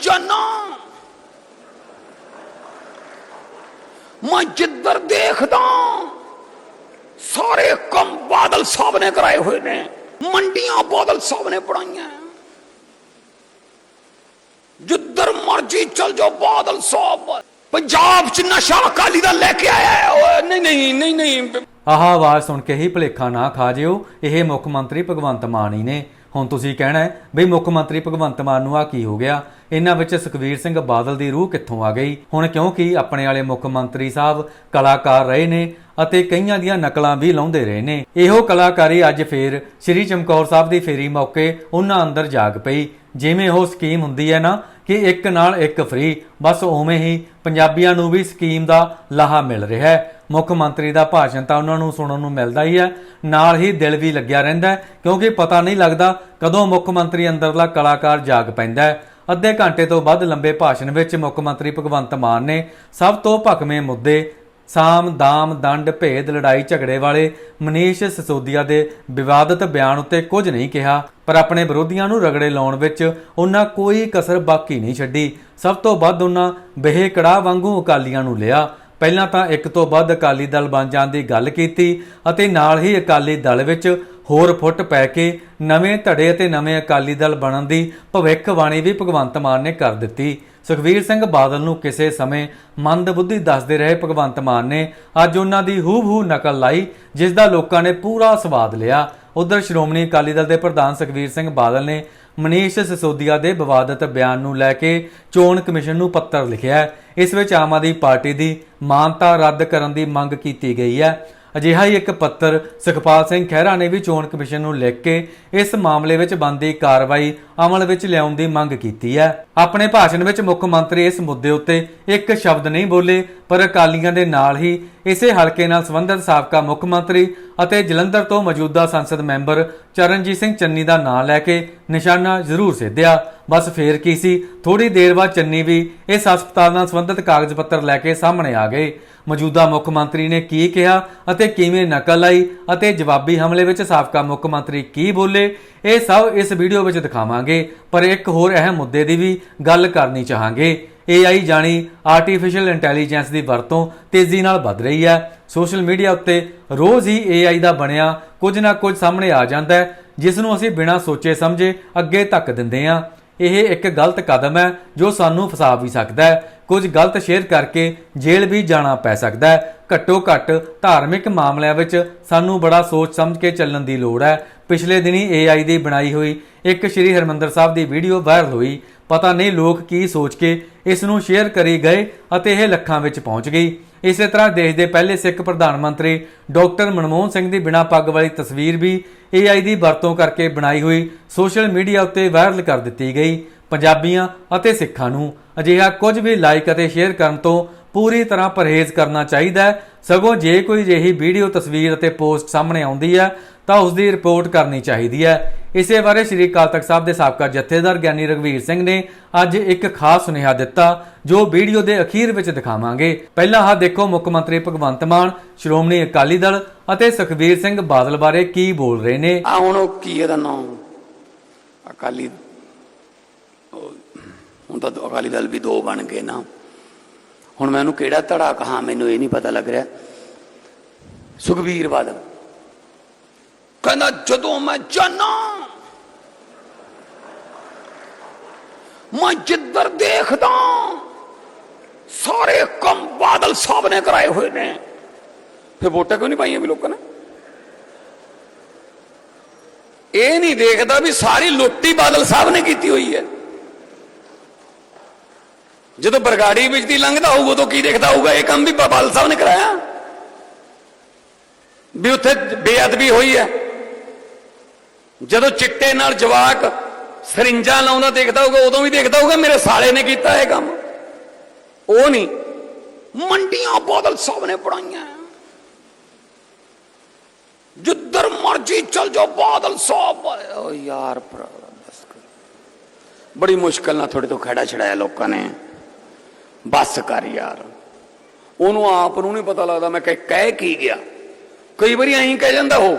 ਜਦੋਂ ਮੈਂ ਜਿੱਧਰ ਦੇਖਦਾ, ਸਾਰੇ ਕੰਮ ਬਾਦਲ ਸਾਹਿਬ ਨੇ ਕਰਾਏ ਹੋਏ ਨੇ। ਮੰਡੀਆਂ ਬਾਦਲ ਸਾਹਿਬ ਨੇ ਪੜਾਈਆਂ ਜਿੱਧਰ ਮਰਜ਼ੀ ਚਲ ਜਾਓ ਬਾਦਲ ਸਾਹਿਬ। ਪੰਜਾਬ ਚ ਨਸ਼ਾ ਅਕਾਲੀ ਦਾ ਲੈ ਕੇ ਆਇਆ ਓਏ, ਨਹੀਂ ਨਹੀਂ ਨਹੀਂ ਨਹੀਂ। ਆਹ ਆਵਾਜ਼ ਸੁਣ ਕੇ ਹੀ ਭੁਲੇਖਾ ਨਾ ਖਾ ਜਿਓ। ਇਹ ਮੁੱਖ ਮੰਤਰੀ ਭਗਵੰਤ ਮਾਨ ਹੀ ਨੇ। ਹੁਣ ਤੁਸੀਂ ਕਹਿਣਾ ਹੈ ਵੀ ਮੁੱਖ ਮੰਤਰੀ ਭਗਵੰਤ ਮਾਨ ਨੂੰ ਆ ਕੀ ਹੋ ਗਿਆ? ਇਹਨਾਂ ਵਿੱਚ ਸੁਖਵੀਰ ਸਿੰਘ ਬਾਦਲ ਦੀ ਰੂਹ ਕਿੱਥੋਂ ਆ ਗਈ? ਹੁਣ ਕਿਉਂਕਿ ਆਪਣੇ ਵਾਲੇ ਮੁੱਖ ਮੰਤਰੀ ਸਾਹਿਬ ਕਲਾਕਾਰ ਰਹੇ ਨੇ ਅਤੇ ਕਈਆਂ ਦੀਆਂ ਨਕਲਾਂ ਵੀ ਲਾਉਂਦੇ ਰਹੇ ਨੇ। ਇਹੋ ਕਲਾਕਾਰੀ ਅੱਜ ਫੇਰ ਸ੍ਰੀ ਚਮਕੌਰ ਸਾਹਿਬ ਦੀ ਫੇਰੀ ਮੌਕੇ ਉਹਨਾਂ ਅੰਦਰ ਜਾਗ ਪਈ। ਜਿਵੇਂ ਉਹ ਸਕੀਮ ਹੁੰਦੀ ਹੈ ਨਾ ਕਿ ਇੱਕ ਨਾਲ ਇੱਕ ਫ੍ਰੀ ਬਸ ਉਵੇਂ ਹੀ ਪੰਜਾਬੀਆਂ ਨੂੰ ਵੀ ਸਕੀਮ ਦਾ ਲਾਹਾ ਮਿਲ ਰਿਹਾ ਹੈ। ਮੁੱਖ ਮੰਤਰੀ ਦਾ ਭਾਸ਼ਣ ਤਾਂ ਉਹਨਾਂ ਨੂੰ ਸੁਣਨ ਨੂੰ ਮਿਲਦਾ ਹੀ ਹੈ। ਨਾਲ ਹੀ ਦਿਲ ਵੀ ਲੱਗਿਆ ਰਹਿੰਦਾ ਕਿਉਂਕਿ ਪਤਾ ਨਹੀਂ ਲੱਗਦਾ ਕਦੋਂ ਮੁੱਖ ਮੰਤਰੀ ਅੰਦਰਲਾ ਕਲਾਕਾਰ ਜਾਗ ਪੈਂਦਾ ਹੈ। ਅੱਧੇ ਘੰਟੇ ਤੋਂ ਵੱਧ ਲੰਬੇ ਭਾਸ਼ਣ ਵਿੱਚ ਮੁੱਖ ਮੰਤਰੀ ਭਗਵੰਤ ਮਾਨ ਨੇ ਸਭ ਤੋਂ ਭਖਵੇਂ ਮੁੱਦੇ ਸਾਮ, ਦਾਮ, ਦੰਡ, ਭੇਦ, ਲੜਾਈ, ਝਗੜੇ ਵਾਲੇ ਮਨੀਸ਼ ਸਿਸੋਦੀਆ ਦੇ ਵਿਵਾਦਤ ਬਿਆਨ ਉੱਤੇ ਕੁਝ ਨਹੀਂ ਕਿਹਾ, ਪਰ ਆਪਣੇ ਵਿਰੋਧੀਆਂ ਨੂੰ ਰਗੜੇ ਲਾਉਣ ਵਿੱਚ ਉਹਨਾਂ ਕੋਈ ਕਸਰ ਬਾਕੀ ਨਹੀਂ ਛੱਡੀ। ਸਭ ਤੋਂ ਵੱਧ ਉਹਨਾਂ ਬਹਿ ਕੜਾ ਵਾਂਗੂ ਅਕਾਲੀਆਂ ਨੂੰ ਲਿਆ। ਪਹਿਲਾਂ ਤਾਂ ਇੱਕ ਤੋਂ ਵੱਧ ਅਕਾਲੀ ਦਲ ਬਣ ਜਾਣ ਦੀ ਗੱਲ ਕੀਤੀ ਅਤੇ ਨਾਲ ਹੀ ਅਕਾਲੀ ਦਲ ਵਿੱਚ ਹੋਰ ਫੁੱਟ ਪੈ ਕੇ ਨਵੇਂ ਧੜੇ ਅਤੇ ਨਵੇਂ ਅਕਾਲੀ ਦਲ ਬਣਨ ਦੀ ਭਵਿੱਖਬਾਣੀ ਵੀ ਭਗਵੰਤ ਮਾਨ ਨੇ ਕਰ ਦਿੱਤੀ। ਸੁਖਵੀਰ ਸਿੰਘ ਬਾਦਲ ਨੂੰ ਕਿਸੇ ਸਮੇਂ ਮੰਦਬੁੱਧੀ ਦੱਸਦੇ ਰਹੇ ਭਗਵੰਤ ਮਾਨ ਨੇ। ਅੱਜ ਉਹਨਾਂ ਦੀ ਹੂਬਹੂ ਨਕਲ ਲਾਈ, ਜਿਸ ਦਾ ਲੋਕਾਂ ਨੇ ਪੂਰਾ ਸਵਾਦ ਲਿਆ। ਉਧਰ ਸ਼੍ਰੋਮਣੀ ਅਕਾਲੀ ਦਲ ਦੇ ਪ੍ਰਧਾਨ ਸੁਖਵੀਰ ਸਿੰਘ ਬਾਦਲ ਨੇ ਮਨੀਸ਼ ਸਿਸੋਦੀਆ ਦੇ ਵਿਵਾਦਤ ਬਿਆਨ ਨੂੰ ਲੈ ਕੇ ਚੋਣ ਕਮਿਸ਼ਨ ਨੂੰ ਪੱਤਰ ਲਿਖਿਆ ਹੈ। ਇਸ ਵਿੱਚ ਆਮ ਆਦਮੀ ਪਾਰਟੀ ਦੀ ਮਾਨਤਾ ਰੱਦ ਕਰਨ ਦੀ ਮੰਗ ਕੀਤੀ ਗਈ ਹੈ। ਅਜਿਹਾ ਹੀ ਇੱਕ ਪੱਤਰ ਸੁਖਪਾਲ ਸਿੰਘ ਖਹਿਰਾ ਨੇ ਵੀ ਚੋਣ ਕਮਿਸ਼ਨ ਨੂੰ ਲਿਖ ਕੇ ਇਸ ਮਾਮਲੇ ਵਿੱਚ ਬੰਦੀ ਕਾਰਵਾਈ ਅਮਲ ਵਿੱਚ ਲਿਆਉਣ ਦੀ ਮੰਗ ਕੀਤੀ ਹੈ। ਆਪਣੇ ਭਾਸ਼ਣ ਵਿੱਚ ਮੁੱਖ ਮੰਤਰੀ ਇਸ ਮੁੱਦੇ ਉੱਤੇ ਇੱਕ ਸ਼ਬਦ ਨਹੀਂ ਬੋਲੇ, ਪਰ ਅਕਾਲੀਆਂ ਦੇ ਨਾਲ ਹੀ ਇਸੇ ਹਲਕੇ ਨਾਲ ਸੰਬੰਧਿਤ ਸਾਬਕਾ ਮੁੱਖ ਮੰਤਰੀ ਅਤੇ ਜਲੰਧਰ ਤੋਂ ਮੌਜੂਦਾ ਸੰਸਦ ਮੈਂਬਰ ਚਰਨਜੀਤ ਸਿੰਘ ਚੰਨੀ ਦਾ ਨਾਂ ਲੈ ਕੇ ਨਿਸ਼ਾਨਾ ਜ਼ਰੂਰ ਸਿੱਧਿਆ। ਬਸ ਫੇਰ ਕੀ ਸੀ? ਥੋੜੀ ਦੇਰ ਬਾਅਦ ਚੰਨੀ ਵੀ ਇਸ ਹਸਪਤਾਲ ਨਾਲ ਸੰਬੰਧਿਤ ਕਾਗਜ਼ ਪੱਤਰ ਲੈ ਕੇ ਸਾਹਮਣੇ ਆ ਗਏ। ਮੌਜੂਦਾ ਮੁੱਖ ਮੰਤਰੀ ਨੇ ਕੀ ਕਿਹਾ ਅਤੇ ਕਿਵੇਂ ਨਕਲ ਆਈ ਅਤੇ ਜਵਾਬੀ ਹਮਲੇ ਵਿੱਚ ਸਾਬਕਾ ਮੁੱਖ ਮੰਤਰੀ ਕੀ ਬੋਲੇ, ਇਹ ਸਭ ਇਸ ਵੀਡੀਓ ਵਿੱਚ ਦਿਖਾਵਾਂਗੇ। ਪਰ ਇੱਕ ਹੋਰ ਅਹਿਮ ਮੁੱਦੇ ਦੀ ਵੀ ਗੱਲ ਕਰਨੀ ਚਾਹਾਂਗੇ। AI ਜਾਣੀ ਆਰਟੀਫੀਸ਼ੀਅਲ ਇੰਟੈਲੀਜੈਂਸ ਦੀ ਵਰਤੋਂ ਤੇਜ਼ੀ ਨਾਲ ਵੱਧ ਰਹੀ ਹੈ। ਸੋਸ਼ਲ ਮੀਡੀਆ ਉੱਤੇ ਰੋਜ਼ ਹੀ AI ਦਾ ਬਣਿਆ ਕੁਝ ਨਾ ਕੁਝ ਸਾਹਮਣੇ ਆ ਜਾਂਦਾ ਹੈ, ਜਿਸ ਨੂੰ ਅਸੀਂ ਬਿਨਾਂ ਸੋਚੇ ਸਮਝੇ ਅੱਗੇ ਧੱਕ ਦਿੰਦੇ ਹਾਂ। ਇਹ ਇੱਕ ਗਲਤ ਕਦਮ ਹੈ ਜੋ ਸਾਨੂੰ ਫਸਾ ਵੀ ਸਕਦਾ ਹੈ। ਕੁਝ ਗਲਤ ਸ਼ੇਅਰ ਕਰਕੇ ਜੇਲ੍ਹ ਵੀ ਜਾਣਾ ਪੈ ਸਕਦਾ ਹੈ। ਘੱਟੋ ਘੱਟ ਧਾਰਮਿਕ ਮਾਮਲਿਆਂ ਵਿੱਚ ਸਾਨੂੰ ਬੜਾ ਸੋਚ ਸਮਝ ਕੇ ਚੱਲਣ ਦੀ ਲੋੜ ਹੈ। ਪਿਛਲੇ ਦਿਨੀ AI ਦੀ ਬਣਾਈ ਹੋਈ ਇੱਕ ਸ਼੍ਰੀ ਹਰਮੰਦਰ ਸਾਹਿਬ ਦੀ ਵੀਡੀਓ ਵਾਇਰਲ ਹੋਈ। ਪਤਾ ਨਹੀਂ ਲੋਕ ਕੀ ਸੋਚ ਕੇ ਇਸ ਨੂੰ ਸ਼ੇਅਰ ਕਰੀ ਗਏ ਅਤੇ ਇਹ ਲੱਖਾਂ ਵਿੱਚ ਪਹੁੰਚ ਗਈ। ਇਸੇ ਤਰ੍ਹਾਂ ਦੇਸ਼ ਦੇ ਪਹਿਲੇ ਸਿੱਖ ਪ੍ਰਧਾਨ ਮੰਤਰੀ ਡਾਕਟਰ ਮਨਮੋਹਨ ਸਿੰਘ ਦੀ ਬਿਨਾਂ ਪੱਗ ਵਾਲੀ ਤਸਵੀਰ ਵੀ AI ਦੀ ਵਰਤੋਂ ਕਰਕੇ ਬਣਾਈ ਹੋਈ ਸੋਸ਼ਲ ਮੀਡੀਆ ਉੱਤੇ ਵਾਇਰਲ ਕਰ ਦਿੱਤੀ ਗਈ। ਪੰਜਾਬੀਆਂ ਅਤੇ ਸਿੱਖਾਂ ਨੂੰ ਅਜਿਹਾ ਕੁਝ ਵੀ ਲਾਈਕ ਅਤੇ ਸ਼ੇਅਰ ਕਰਨ ਤੋਂ ਪੂਰੀ ਤਰ੍ਹਾਂ ਪਰਹੇਜ਼ ਕਰਨਾ ਚਾਹੀਦਾ ਹੈ। ਸਗੋਂ ਜੇ ਕੋਈ ਅਜਿਹੀ ਵੀਡੀਓ, ਤਸਵੀਰ ਅਤੇ ਪੋਸਟ ਸਾਹਮਣੇ ਆਉਂਦੀ ਹੈ, ਤਾਂ ਉਸ ਦੀ ਰਿਪੋਰਟ ਕਰਨੀ ਚਾਹੀਦੀ ਹੈ। ਇਸੇ ਬਾਰੇ ਸ਼੍ਰੀ ਅਕਾਲ ਤਖਤ ਸਾਹਿਬ ਦੇ ਸਾਬਕਾ ਜਥੇਦਾਰ ਗਿਆਨੀ ਰਗਵੀਰ ਸਿੰਘ ਨੇ ਅੱਜ ਇੱਕ ਖਾਸ ਸੁਨੇਹਾ ਦਿੱਤਾ, ਜੋ ਵੀਡੀਓ ਦੇ ਅਖੀਰ ਵਿੱਚ ਦਿਖਾਵਾਂਗੇ। ਪਹਿਲਾਂ ਆਹ ਦੇਖੋ ਮੁੱਖ ਮੰਤਰੀ ਭਗਵੰਤ ਮਾਨ, ਸ਼੍ਰੋਮਣੀ ਅਕਾਲੀ ਦਲ ਅਤੇ ਸੁਖਵੀਰ ਸਿੰਘ ਬਾਦਲ ਬਾਰੇ ਕੀ ਬੋਲ ਰਹੇ ਨੇ। ਆ ਹੁਣ ਉਹ ਕੀ ਇਹਦਾ ਨਾਮ? ਅਕਾਲੀ ਹੁਣ ਤਾਂ ਦੋ- ਅਕਾਲੀ ਦਲ ਵੀ ਦੋ ਬਣ ਗਏ ਨਾ। ਹੁਣ ਮੈਨੂੰ ਕਿਹੜਾ ਧੜਾ ਕਹਾ ਮੈਨੂੰ ਇਹ ਨਹੀਂ ਪਤਾ ਲੱਗ ਰਿਹਾ ਸੁਖਬੀਰ ਬਾਦਲ ਕਹਿੰਦਾ ਜਦੋਂ ਮੈਂ ਜਾਣਾ ਮੈਂ ਜਿੱਧਰ ਦੇਖਦਾ ਸਾਰੇ ਕੰਮ ਬਾਦਲ ਸਾਹਿਬ ਨੇ ਕਰਾਏ ਹੋਏ ਨੇ ਫਿਰ ਵੋਟਾਂ ਕਿਉਂ ਨਹੀਂ ਪਾਈਆਂ ਵੀ ਲੋਕਾਂ ਨੇ ਇਹ ਨਹੀਂ ਦੇਖਦਾ ਵੀ ਸਾਰੀ ਲੁੱਟੀ ਬਾਦਲ ਸਾਹਿਬ ਨੇ ਕੀਤੀ ਹੋਈ ਹੈ ਜਦੋਂ ਬਰਗਾੜੀ ਵਿੱਚ ਦੀ ਲੰਘਦਾ ਹੋਊਗਾ ਉਦੋਂ ਕੀ ਦੇਖਦਾ ਹੋਊਗਾ? ਇਹ ਕੰਮ ਵੀ ਬਾਦਲ ਸਾਹਿਬ ਨੇ ਕਰਾਇਆ। ਵੀ ਉੱਥੇ ਬੇਅਦਬੀ ਹੋਈ ਹੈ। ਜਦੋਂ ਚਿੱਟੇ ਨਾਲ ਜਵਾਕ ਸਰਿੰਜਾਂ ਲਾਉਂਦਾ ਦੇਖਦਾ ਹੋਊਗਾ, ਉਦੋਂ ਵੀ ਦੇਖਦਾ ਹੋਊਗਾ, ਮੇਰੇ ਸਾਲੇ ਨੇ ਕੀਤਾ ਇਹ ਕੰਮ। ਉਹ ਨਹੀਂ, ਮੰਡੀਆਂ ਬਾਦਲ ਸਾਹਿਬ ਨੇ ਬਣਾਈਆਂ। ਜਿੱਧਰ ਮਰਜ਼ੀ ਚਲ ਜਾਓ ਬਾਦਲ ਸਾਹਿਬ। ਓ ਯਾਰ ਭਰਾਵਾ ਬੜੀ ਮੁਸ਼ਕਲ ਨਾਲ ਤੁਹਾਡੇ ਤੋਂ ਖੜਾ ਛੜਾਇਆ ਲੋਕਾਂ ਨੇ। ਬਸ ਕਰ ਯਾਰ। ਉਹਨੂੰ ਆਪ ਨੂੰ ਨਹੀਂ ਪਤਾ ਲੱਗਦਾ ਮੈਂ ਕਹਿ ਕਹਿ ਕੀ ਗਿਆ। ਕਈ ਵਾਰੀ ਐਂ ਕਹਿ ਜਾਂਦਾ ਉਹ।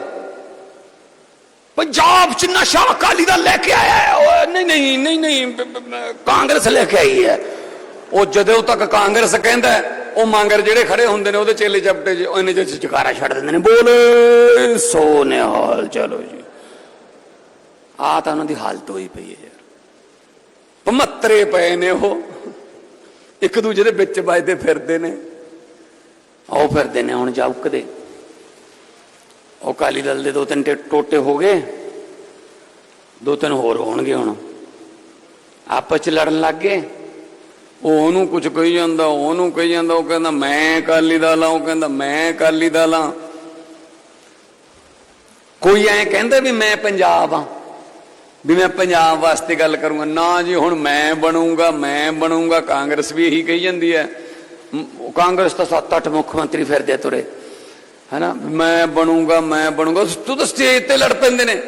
ਪੰਜਾਬ 'ਚ ਨਸ਼ਾ ਅਕਾਲੀ ਦਾ ਲੈ ਕੇ ਆਇਆ ਹੈ। ਨਹੀਂ ਨਹੀਂ ਨਹੀਂ ਨਹੀਂ ਕਾਂਗਰਸ ਲੈ ਕੇ ਆਈ ਹੈ। ਉਹ ਜਦੋਂ ਤੱਕ ਕਾਂਗਰਸ ਕਹਿੰਦਾ ਉਹ ਮੰਗਰ ਜਿਹੜੇ ਖੜੇ ਹੁੰਦੇ ਨੇ ਉਹਦੇ ਚੇਲੇ ਚਪਟੇ 'ਚ ਉਹਨੇ ਚ ਚਕਾਰਾ ਛੱਡ ਦਿੰਦੇ ਨੇ, ਬੋਲੇ ਸੋ ਨਿਹਾਲ ਚਲੋ ਜੀ। ਆ ਤਾਂ ਉਹਨਾਂ ਦੀ ਹਾਲਤ ਹੋਈ ਪਈ ਹੈ ਯਾਰ। ਪਮੱਤਰੇ ਪਏ ਨੇ ਉਹ। ਇੱਕ ਦੂਜੇ ਦੇ ਵਿੱਚ ਵੱਜਦੇ ਫਿਰਦੇ ਨੇ। ਆਓ ਫਿਰਦੇ ਨੇ, ਹੁਣ ਜਾਉਕਦੇ ਉਹ ਕਾਲੀ ਦਲ ਦੇ ਦੋ ਤਿੰਨ ਟੇ- ਟੋਟੇ ਹੋ ਗਏ। ਦੋ ਤਿੰਨ ਹੋਰ ਹੋਣਗੇ ਹੁਣ। ਆਪਸ ਚ ਲੜਨ ਲੱਗ ਗਏ। ਉਹ ਉਹਨੂੰ ਕੁਝ ਕਹੀ ਜਾਂਦਾ ਉਹਨੂੰ ਕਹੀ ਜਾਂਦਾ, ਉਹ ਕਹਿੰਦਾ, ਮੈਂ ਕਾਲੀ ਦਲ ਲਾਂ ਉਹ ਕਹਿੰਦਾ, ਮੈਂ ਕਾਲੀ ਦਲ ਲਾਂ ਕੋਈ ਐ ਕਹਿੰਦਾ ਵੀ ਮੈਂ ਪੰਜਾਬ ਆ ਵੀ ਮੈਂ ਪੰਜਾਬ ਵਾਸਤੇ ਗੱਲ ਕਰੂੰਗਾ। ਨਾ ਜੀ, ਹੁਣ ਮੈਂ ਬਣੂੰਗਾ ਮੈਂ ਬਣੂੰਗਾ, ਕਾਂਗਰਸ ਵੀ ਇਹੀ ਕਹੀ ਜਾਂਦੀ ਹੈ। ਕਾਂਗਰਸ ਤਾਂ ਸੱਤ ਅੱਠ ਮੁੱਖ ਮੰਤਰੀ ਫਿਰਦੇ ਤੁਰੇ। ਹੈਨਾ? ਮੈਂ ਬਣੂੰਗਾ ਮੈਂ ਬਣੂੰਗਾ ਤੂੰ ਤਾਂ ਸਟੇਜ ਤੇ ਲੜ ਪੈਂਦੇ ਨੇ।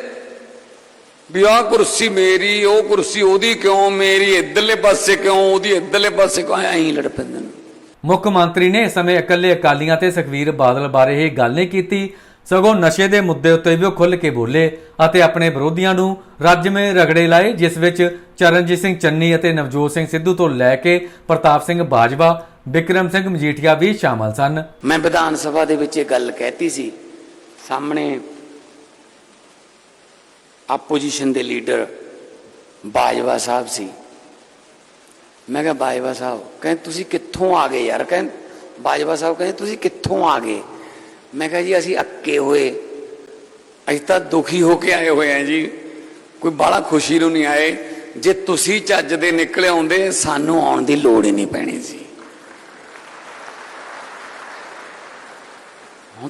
ਵੀ ਆਹ ਕੁਰਸੀ ਮੇਰੀ, ਉਹ ਕੁਰਸੀ ਉਹਦੀ ਕਿਉਂ ਮੇਰੀ, ਇਧਰਲੇ ਪਾਸੇ ਕਿਉਂ ਉਹਦੀ, ਇਧਰਲੇ ਪਾਸੇ ਕਿਉਂ, ਐਂ ਲੜ ਪੈਂਦੇ ਨੇ। ਮੁੱਖ ਮੰਤਰੀ ਨੇ ਇਸ ਸਮੇਂ ਇਕੱਲੇ ਅਕਾਲੀਆਂ ਤੇ ਸੁਖਵੀਰ ਬਾਦਲ ਬਾਰੇ ਇਹ ਗੱਲ ਨਹੀਂ ਕੀਤੀ। ਸਗੋਂ ਨਸ਼ੇ ਦੇ ਮੁੱਦੇ ਉੱਤੇ ਵੀ ਉਹ ਖੁੱਲ੍ਹ ਕੇ ਬੋਲੇ ਅਤੇ ਆਪਣੇ ਵਿਰੋਧੀਆਂ ਨੂੰ ਰੱਜਵੇਂ ਰਗੜੇ ਲਾਏ, ਜਿਸ ਵਿੱਚ ਚਰਨਜੀਤ ਸਿੰਘ ਚੰਨੀ ਅਤੇ ਨਵਜੋਤ ਸਿੰਘ ਸਿੱਧੂ ਤੋਂ ਲੈ ਕੇ ਪ੍ਰਤਾਪ ਸਿੰਘ ਬਾਜਵਾ ਵਿਕਰਮ ਸਿੰਘ ਮਜੀਠੀਆ ਵੀ ਸ਼ਾਮਲ ਸਨ। ਮੈਂ ਵਿਧਾਨ ਸਭਾ ਦੇ ਵਿੱਚ ਇਹ ਗੱਲ ਕਹਿਤੀ ਸੀ, ਸਾਹਮਣੇ ਆਪੋਜੀਸ਼ਨ ਦੇ ਲੀਡਰ ਬਾਜਵਾ ਸਾਹਿਬ ਸੀ। ਮੈਂ ਕਿਹਾ, ਬਾਜਵਾ ਸਾਹਿਬ, ਕਹਿੰਦੇ ਤੁਸੀਂ ਕਿੱਥੋਂ ਆ ਗਏ ਯਾਰ? ਕਹਿੰਦੇ ਬਾਜਵਾ ਸਾਹਿਬ ਕਹਿੰਦੇ ਤੁਸੀਂ ਕਿੱਥੋਂ ਆ ਗਏ? ਮੈਂ ਕਿਹਾ ਜੀ, ਅਸੀਂ ਅੱਕੇ ਹੋਏ। ਅਸੀਂ ਤਾਂ ਦੁਖੀ ਹੋ ਕੇ ਆਏ ਹੋਏ ਆ ਜੀ। ਕੋਈ ਬਾਹਲਾ ਖੁਸ਼ੀ ਨੂੰ ਨਹੀਂ ਆਏ। ਜੇ ਤੁਸੀਂ ਚੱਜ ਦੇ ਨਿਕਲੇ ਆਉਂਦੇ, ਸਾਨੂੰ ਆਉਣ ਦੀ ਲੋੜ ਹੀ ਨਹੀਂ ਪੈਣੀ ਸੀ।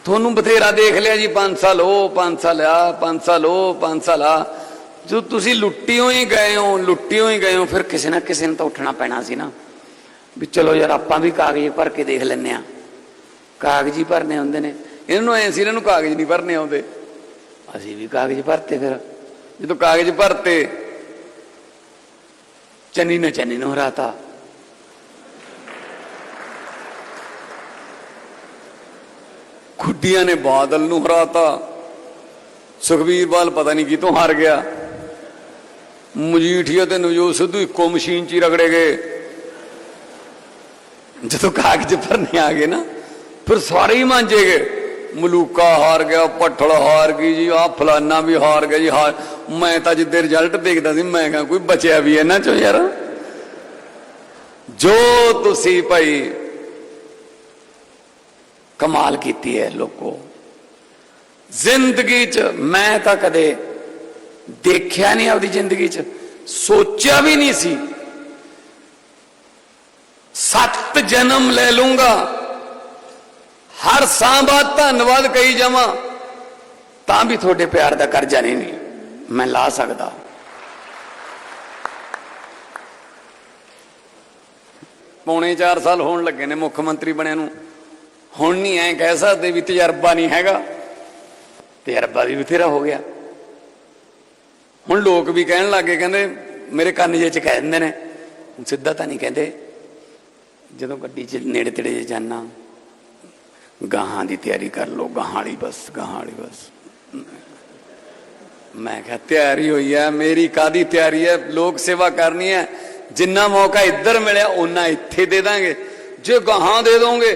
ਤੁਹਾਨੂੰ ਬਥੇਰਾ ਦੇਖ ਲਿਆ ਜੀ 5 ਸਾਲ ਉਹ 5 ਸਾਲ ਆ 5 ਸਾਲ ਉਹ 5 ਸਾਲ ਆ। ਜੋ ਤੁਸੀਂ ਲੁੱਟਿਓ ਹੀ ਗਏ ਹੋ, ਲੁੱਟਿਓ ਹੀ ਗਏ ਹੋ, ਫਿਰ ਕਿਸੇ ਨਾ ਕਿਸੇ ਨੂੰ ਤਾਂ ਉੱਠਣਾ ਪੈਣਾ ਸੀ ਨਾ। ਵੀ ਚਲੋ ਯਾਰ, ਆਪਾਂ ਵੀ ਕਾਗਜ਼ ਭਰ ਕੇ ਦੇਖ ਲੈਨੇ ਆ। ਕਾਗਜ਼ ਹੀ ਭਰਨੇ ਹੁੰਦੇ ਨੇ। ਇਹਨਾਂ ਨੂੰ ਐਂ ਸੀ, ਇਹਨਾਂ ਨੂੰ ਕਾਗਜ਼ ਨਹੀਂ ਭਰਨੇ ਆਉਂਦੇ। ਅਸੀਂ ਵੀ ਕਾਗਜ਼ ਭਰਤੇ ਫਿਰ। ਜਦੋਂ ਕਾਗਜ਼ ਭਰਤੇ, ਚੰਨੀ ਨੇ ਚੰਨੀ ਨੂੰ ਹਰਾਤਾ। ਖੁੱਡੀਆਂ ਨੇ ਬਾਦਲ ਨੂੰ ਹਰਾਤਾ। ਸੁਖਬੀਰ ਬਾਲ ਪਤਾ ਨਹੀਂ ਕਿਤੋਂ ਹਾਰ ਗਿਆ। ਮਜੀਠੀਆ ਤੇ ਨਵਜੋਤ ਸਿੱਧੂ ਇੱਕੋ ਮਸ਼ੀਨ 'ਚ ਹੀ ਰਗੜੇ ਗਏ। ਜਦੋਂ ਕਾਗਜ਼ ਭਰਨੇ ਆ ਗਏ ਨਾ ਫਿਰ ਸਾਰੇ ਹੀ ਮੰਜੇ ਗਏ ਮਲੂਕਾ ਹਾਰ ਗਿਆ, ਪੱਠਲ ਹਾਰ ਗਈ ਜੀ ਆ ਫਲਾਨਾ ਵੀ ਹਾਰ ਗਿਆ ਜੀ, ਹਾਰ। ਮੈਂ ਤਾਂ ਜਿੱਦੇ ਰਿਜ਼ਲਟ ਦੇਖਦਾ ਸੀ, ਮੈਂ ਕਿਹਾ ਕੋਈ ਬਚਿਆ ਵੀ ਇਹਨਾਂ ਚੋਂ ਯਾਰ। ਜੋ ਤੁਸੀਂ ਭਾਈ ਕਮਾਲ ਕੀਤੀ ਹੈ ਲੋਕੋ। ਜ਼ਿੰਦਗੀ 'ਚ ਮੈਂ ਤਾਂ ਕਦੇ ਦੇਖਿਆ ਨਹੀਂ ਆਪਦੀ ਜ਼ਿੰਦਗੀ 'ਚ। ਸੋਚਿਆ ਵੀ ਨਹੀਂ ਸੀ। ਸੱਤ ਜਨਮ ਲੈ ਲੂੰਗਾ ਹਰ ਸਾਂ ਬਾਅਦ ਧੰਨਵਾਦ ਕਹੀ ਜਾਵਾਂ, ਤਾਂ ਵੀ ਤੁਹਾਡੇ ਪਿਆਰ ਦਾ ਕਰਜ਼ਾ ਨਹੀਂ ਨਹੀਂ ਮੈਂ ਲਾ ਸਕਦਾ। ਪੌਣੇ 4 ਸਾਲ ਹੋਣ ਲੱਗੇ ਨੇ ਮੁੱਖ ਮੰਤਰੀ ਬਣਿਆ ਨੂੰ। ਹੁਣ ਨਹੀਂ ਐ ਕਹਿ ਸਕਦੇ ਵੀ ਤਜਰਬਾ ਨਹੀਂ ਹੈਗਾ। ਤਜਰਬਾ ਵੀ ਬਥੇਰਾ ਹੋ ਗਿਆ। ਹੁਣ ਲੋਕ ਵੀ ਕਹਿਣ ਲੱਗੇ ਕਹਿੰਦੇ ਮੇਰੇ ਕੰਨ ਜੇ ਚ ਕਹਿ ਦਿੰਦੇ ਨੇ। ਸਿੱਧਾ ਤਾਂ ਨਹੀਂ ਕਹਿੰਦੇ। ਜਦੋਂ ਗੱਡੀ 'ਚ ਨੇੜੇ ਤੇੜੇ ਜੇ ਜਾਣਾ ਗਾਹਾਂ ਦੀ ਤਿਆਰੀ ਕਰ ਲੋ ਗਾਹਾਂ ਵਾਲੀ ਬਸ, ਗਾਹਾਂ ਵਾਲੀ ਬਸ। ਮੈਂ ਕਿਹਾ, ਤਿਆਰੀ ਹੋਈ ਹੈ ਮੇਰੀ ਕਾਦੀ ਤਿਆਰੀ ਹੈ ਲੋਕ ਸੇਵਾ ਕਰਨੀ ਹੈ ਜਿੰਨਾ ਮੌਕਾ ਇੱਧਰ ਮਿਲਿਆ ਉਹਨਾਂ ਇੱਥੇ ਦੇ ਦਾਂਗੇ। ਜੇ ਗਾਹਾਂ ਦੇ ਦੋਗੇ,